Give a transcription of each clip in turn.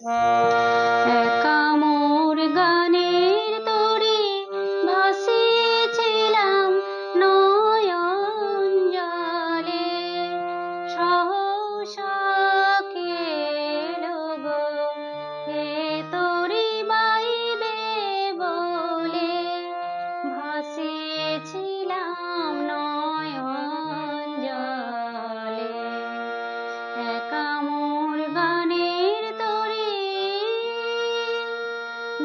Música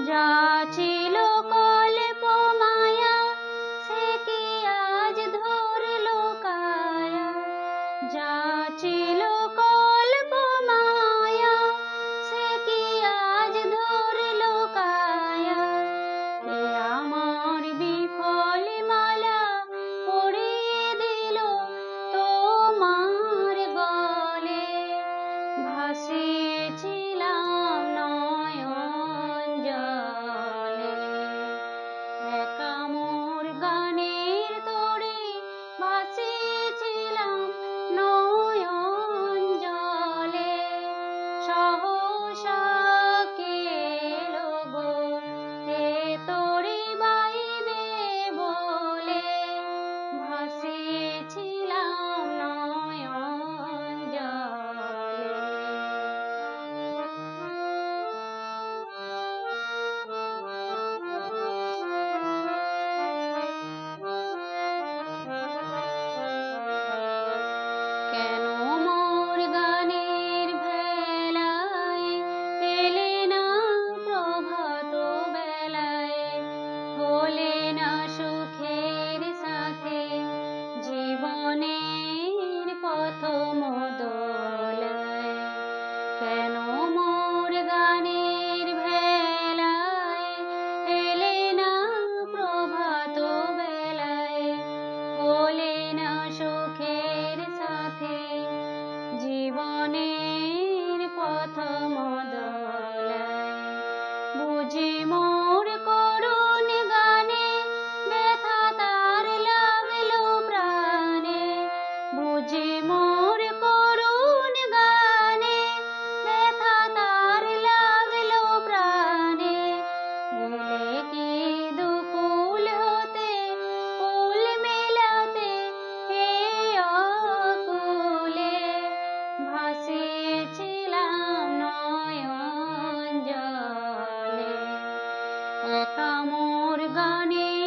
যা ছিল কল্প মায়া আজ ধরল কায়া? যা ছিল কল্প সে কি আজ ধরল কায়া? এ আমার বিফল মালা পড়িয়ে তোমার গলে ভাসিয়েছিলাম না ভেসেছিলাম নয়ন জলে। একা গানে